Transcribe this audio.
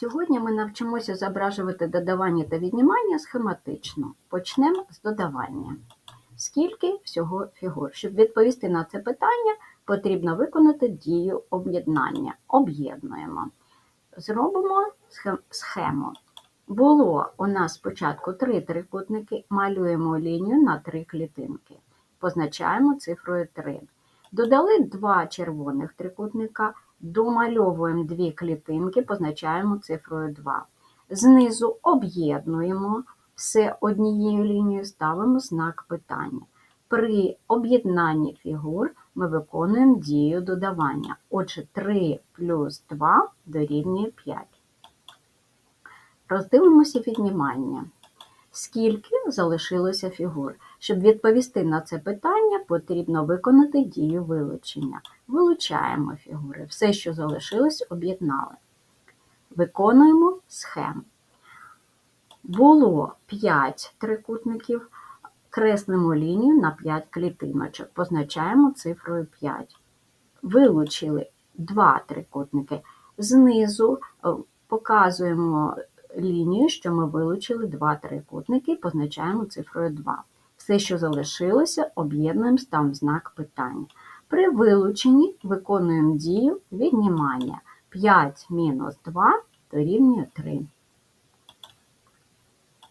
Сьогодні ми навчимося зображувати додавання та віднімання схематично. Почнемо з додавання. Скільки всього фігур? Щоб відповісти на це питання, потрібно виконати дію об'єднання. Об'єднуємо. Зробимо схему. Було у нас спочатку три трикутники, малюємо лінію на три клітинки. Позначаємо цифрою 3. Додали два червоних трикутника, домальовуємо дві клітинки, позначаємо цифрою 2. Знизу об'єднуємо все однією лінією, ставимо знак питання. При об'єднанні фігур ми виконуємо дію додавання. Отже, 3 плюс 2 дорівнює 5. Роздивимося віднімання. Скільки залишилося фігур? Щоб відповісти на це питання, потрібно виконати дію вилучення. Вилучаємо фігури. Все, що залишилось, об'єднали. Виконуємо схему. Було 5 трикутників, креслимо лінію на 5 клітиночок, позначаємо цифрою 5. Вилучили 2 трикутники. Знизу е, показуємо лінію, що ми вилучили 2 трикутники, позначаємо цифрою 2. Все, що залишилося, об'єднуємо в знак питання. При вилученні виконуємо дію віднімання. 5 мінус 2 дорівнює 3.